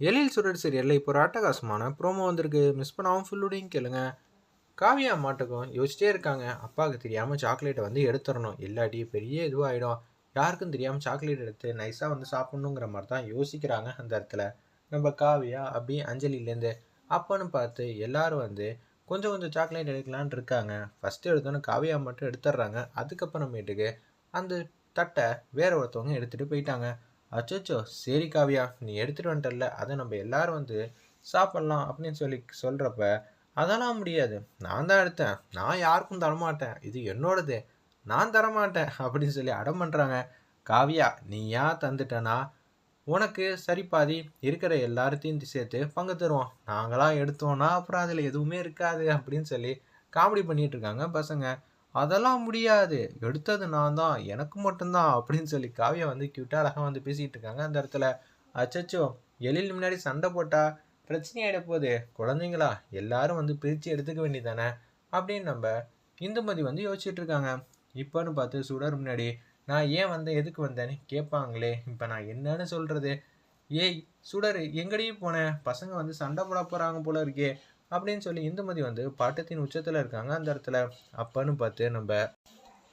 எழில் சுடர் சீரியலில் இப்போ ஒரு அட்டகாசமான ப்ரோமோ வந்திருக்கு. மிஸ் பண்ணாமல் ஃபுல்லுடையும் கேளுங்க. காவியா மாட்டுக்கும் யோசிச்சிட்டே இருக்காங்க. அப்பாவுக்கு தெரியாமல் சாக்லேட்டை வந்து எடுத்துடணும். இல்லாட்டி பெரிய இதுவாகிடும் யாருக்கும் தெரியாமல் சாக்லேட் எடுத்து நைஸாக வந்து சாப்பிட்ணுங்கிற மாதிரி தான் யோசிக்கிறாங்க அந்த இடத்துல. நம்ம காவியா அப்படி அஞ்சலிலேருந்து அப்போன்னு பார்த்து எல்லாரும் வந்து கொஞ்சம் கொஞ்சம் சாக்லேட் எடுக்கலான்னு இருக்காங்க. ஃபஸ்ட்டு எடுத்தோன்னே காவியா மட்டும் எடுத்துடுறாங்க. அதுக்கப்புறமேட்டுக்கு அந்த தட்டை வேற ஒருத்தவங்க எடுத்துகிட்டு போயிட்டாங்க. அச்சோச்சோ சரி காவியா நீ எடுத்துகிட்டு வந்துட்டல அதை நம்ம எல்லாரும் வந்து சாப்பிட்லாம் அப்படின்னு சொல்லி சொல்கிறப்ப அதெல்லாம் முடியாது. நான் தான் எடுத்தேன். நான் யாருக்கும் தரமாட்டேன். இது என்னோடது. நான் தரமாட்டேன் அப்படின்னு சொல்லி அடம் பண்ணுறாங்க காவியா நீ ஏன் தந்துட்டனா உனக்கு சரி பாதி இருக்கிற எல்லாத்தையும் சேர்த்து பங்கு தருவோம். நாங்களாம் எடுத்தோன்னா அப்புறம் அதில் எதுவுமே இருக்காது அப்படின்னு சொல்லி காமெடி பண்ணிகிட்டு இருக்காங்க பசங்க. அதெல்லாம் முடியாது. எடுத்தது நான் தான். எனக்கு மட்டும்தான் அப்படின்னு சொல்லி காவியா வந்து கியூட்டாக அழகாக வந்து பேசிகிட்டு இருக்காங்க. அந்த இடத்துல அச்சச்சோ எழில் முன்னாடி சண்டை போட்டா பிரச்சனை ஆகிட போகுது. குழந்தைங்களா எல்லாரும் வந்து பிரித்து எடுத்துக்க வேண்டியதானே அப்படின்னு நம்ம இந்துமதி வந்து யோசிச்சுட்டு இருக்காங்க. இப்போன்னு பார்த்து சுடர் முன்னாடி நான் ஏன் வந்தேன்? எதுக்கு வந்தேன்னு கேட்பாங்களே. இப்போ நான் என்னன்னு சொல்கிறது ஏய் சுடர் எங்கடையும் போனேன் பசங்க வந்து சண்டை போட போகிறாங்க போல இருக்கே. அப்படின்னு சொல்லி இந்துமதி வந்து பாட்டத்தின் உச்சத்தில் இருக்காங்க. அந்த இடத்துல அப்பன்னு பார்த்து நம்ம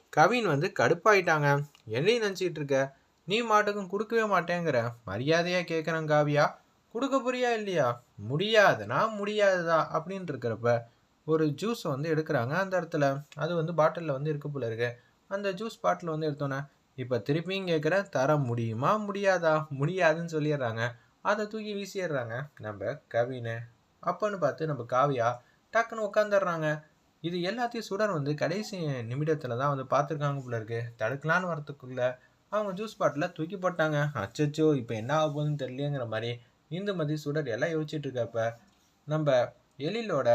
கவின் வந்து கடுப்பாயிட்டாங்க. என்னையும் நினச்சிட்டு இருக்க? நீ மாட்டுக்கும் கொடுக்கவே மாட்டேங்கிற. மரியாதையாக கேட்குறேன் காவியா. கொடுக்க போறியா இல்லையா? முடியாதுனா முடியாதுதா அப்படின்னு இருக்கிறப்ப ஒரு ஜூஸ் வந்து எடுக்கிறாங்க. அந்த இடத்துல அது வந்து பாட்டிலில் வந்து இருக்க போல இருக்கு. அந்த ஜூஸ் பாட்டில் வந்து எடுத்தோன்னே இப்போ திருப்பியும் கேட்குற தர முடியுமா? முடியாதா? முடியாதுன்னு சொல்லிடுறாங்க. அதை தூக்கி வீசிடுறாங்க. நம்ம கவினை அப்போன்னு பார்த்து நம்ம காவியா டக்குன்னு உட்காந்துடுறாங்க இது எல்லாத்தையும் சுடர் வந்து கடைசி நிமிடத்தில் தான் வந்து பார்த்துருக்காங்க போல இருக்கு. தடுக்கலான்னு வரத்துக்குள்ளே அவங்க ஜூஸ் பாட்டில் தூக்கி போட்டாங்க. அச்சச்சோ இப்போ என்ன ஆக போகுதுன்னு தெரியலங்கிற மாதிரி இந்துமதி சுடர் எல்லாம் யோசிச்சுட்டு இருக்கப்ப நம்ம எழிலோட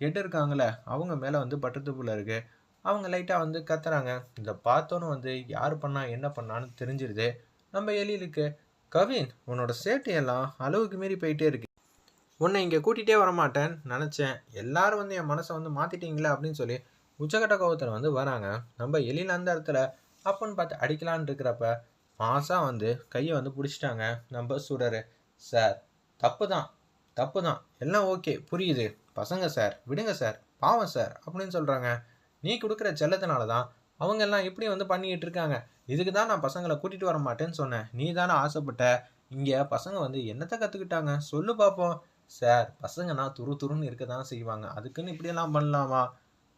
எட்டு இருக்காங்களே அவங்க மேலே வந்து பட்டத்து போல இருக்கு. அவங்க லைட்டாக வந்து கத்துறாங்க. இதை பார்த்தோன்னு வந்து யார் பண்ணா என்ன பண்ணான்னு தெரிஞ்சிருது. நம்ம எழிலுக்கு கவின் உன்னோட சேட்டையெல்லாம் அளவுக்கு மீறி போயிட்டே இருக்கு. உன்னை இங்கே கூட்டிகிட்டே வரமாட்டேன்னு நினச்சேன். எல்லாரும் வந்து என் மனசை வந்து மாற்றிட்டீங்களே அப்படின்னு சொல்லி உச்சகட்ட கோபத்தில் வந்து வராங்க. நம்ம எழில் அந்த இடத்துல அப்பன்னு பார்த்து அடிக்கலான்னு இருக்கிறப்ப மாசாக வந்து கையை வந்து பிடிச்சிட்டாங்க. நம்ம சுடர் சார் தப்பு தான் தப்பு தான் எல்லாம் ஓகே புரியுது. பசங்க சார் விடுங்க சார் பாவம் சார் அப்படின்னு சொல்கிறாங்க நீ கொடுக்குற செல்லத்தினால தான் அவங்க எல்லாம் இப்படி வந்து பண்ணிக்கிட்டு இருக்காங்க. இதுக்கு தான் நான் பசங்களை கூட்டிகிட்டு வர மாட்டேன்னு சொன்னேன். நீ தானே ஆசைப்பட்ட. இங்கே பசங்க வந்து என்னத்தை கற்றுக்கிட்டாங்க சொல்லு பார்ப்போம் சார் பசங்கன்னா துரு துருன்னு இருக்க தான் செய்வாங்க. அதுக்குன்னு இப்படியெல்லாம் பண்ணலாமா?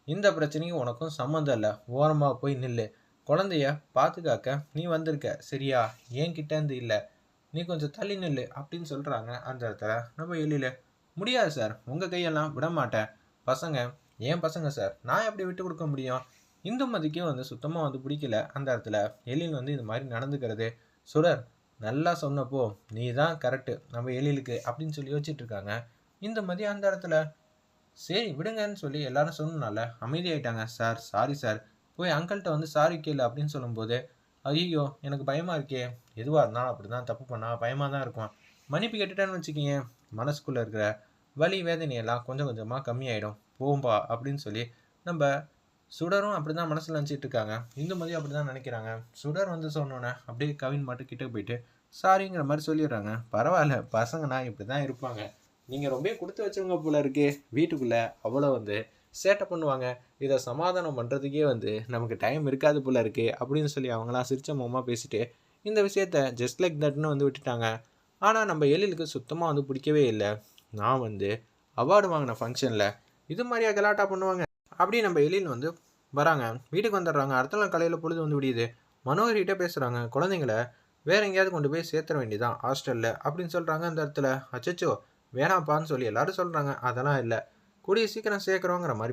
இந்த பிரச்சனையும் உனக்கும் சம்மந்தம் இல்லை. ஓரமாக போய் நில்லு. குழந்தைய பாதுகாக்க நீ வந்திருக்க. சரியா? ஏன் கிட்டேருந்து இல்லை. நீ கொஞ்சம் தள்ளி நில்லு அப்படின்னு சொல்கிறாங்க அந்த இடத்துல. நம்ம எழில. முடியாது சார் உங்கள் கையெல்லாம் விட மாட்டேன் பசங்க ஏன் பசங்க சார் நான் எப்படி விட்டு கொடுக்க முடியும்? இந்துமதிக்கும் வந்து சுத்தமாக வந்து பிடிக்கல அந்த இடத்துல. எழில் வந்து இது மாதிரி நடந்துக்கிறது. சுடர் நல்லா சொன்னப்போ நீ தான் கரெக்டு நம்ம எழிலுக்கு அப்படின்னு சொல்லி யோசிச்சுட்டு இருக்காங்க இந்த மாதிரி அந்த இடத்துல சரி விடுங்கன்னு சொல்லி எல்லாரும் சொன்னனால அமைதியாயிட்டாங்க சார் சாரி சார். போய் அங்கிள்கிட்ட வந்து சாரி கேளு அப்படின்னு சொல்லும்போது ஐயோ எனக்கு பயமாக இருக்கே. எதுவாக இருந்தாலும் அப்படி தான் தப்பு பண்ணால் பயமாக தான் இருக்கும். மன்னிப்பு கேட்டுட்டேன்னு வச்சுக்கிங்க மனசுக்குள்ளே இருக்கிற வலி வேதனையெல்லாம் கொஞ்சம் கொஞ்சமாக கம்மியாயிடும். போகும்பா அப்படின்னு சொல்லி நம்ம சுடரும் அப்படி தான் மனசில் நினச்சிட்டு இருக்காங்க. இந்த மாதிரி அப்படி தான் நினைக்கிறாங்க. சுடர் வந்து சொன்னோன்னே அப்படியே கவின் மட்டும் கிட்டே போயிட்டு சாரிங்கிற மாதிரி சொல்லிடுறாங்க. பரவாயில்ல பசங்கன்னா இப்படி தான் இருப்பாங்க. நீங்கள் ரொம்ப கொடுத்து வச்சவங்க போல இருக்கு. வீட்டுக்குள்ளே அவ்வளோ வந்து சேட்டை பண்ணுவாங்க. இதை சமாதானம் பண்ணுறதுக்கே வந்து நமக்கு டைம் இருக்காது போல இருக்குது அப்படின்னு சொல்லி அவங்களாம் சிரிச்ச முகமாக பேசிட்டு இந்த விஷயத்த ஜஸ்ட் லைக் தட்னு வந்து விட்டுட்டாங்க. ஆனால் நம்ம எழிலுக்கு சுத்தமாக வந்து பிடிக்கவே இல்லை. நான் வந்து அவார்டு வாங்கின ஃபங்க்ஷனில் இது மாதிரியா கலாட்டா பண்ணுவாங்க. அப்படி நம்ம எழில் வந்து வராங்க. வீட்டுக்கு வந்துடுறாங்க. அடுத்த நாள் காலையில் பொழுது வந்து விடியுது. மனோகர்கிட்ட பேசுகிறாங்க குழந்தைங்கள வேறு எங்கேயாவது கொண்டு போய் சேர்த்துற வேண்டியதான் ஹாஸ்டலில் அப்படின்னு சொல்கிறாங்க அந்த இடத்துல. அச்சச்சோ வேணாப்பான்னு சொல்லி எல்லாரும் சொல்கிறாங்க அதெல்லாம் இல்லை. கூடிய சீக்கிரம் சேர்க்குறோங்கிற மாதிரி